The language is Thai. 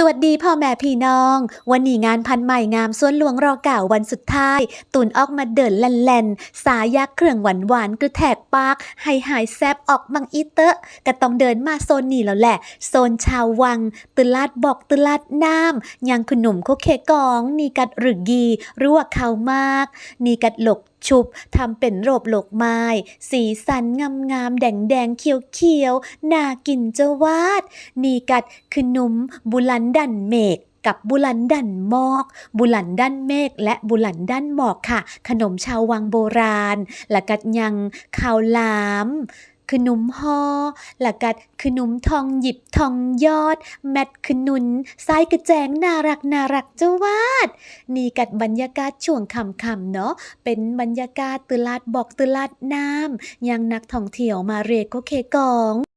สวัสดีพ่อแม่พี่น้อง วันนี้งานพันใหม่งามสวนหลวงรอเก่าวันสุดท้าย ตุนออกมาเดินแล่นๆ สายักเครื่องหวานหวานกระแทกปากให้หายแซบออกบังอีเตอะก็ต้องเดินมาโซนนี้แล้วแหละ โซนชาววังตลาดบอกตลาดน้ำยังขนมโคเคกอง นี่กัดหรือกีรั่วเขามาก นี่กัดหลก ชุบทำเป็นโรบหลกไม้ สีสันงามงามๆแดงแดงๆเขียวเขียวๆน่ากินเจ้าวาด นี่กัดขนมบุลันดันเมกกับบุลันดันหมอก บุลันดันเมฆ และบุลันดันหมอกค่ะ ขนมชาววังโบราณ และกัดยังข้าวลาม คือหนุ่มฮอหลักกัดคือหนุ่มทองหยิบทองยอด แมทคือนุนสายกระแจงน่ารักน่ารักเจ้าวาด นี่กัดบรรยากาศช่วงค่ำๆเนาะเป็นบรรยากาศตลาดบอกตลาดน้ำยังนักท่องเที่ยวมาเรกโคเคกอง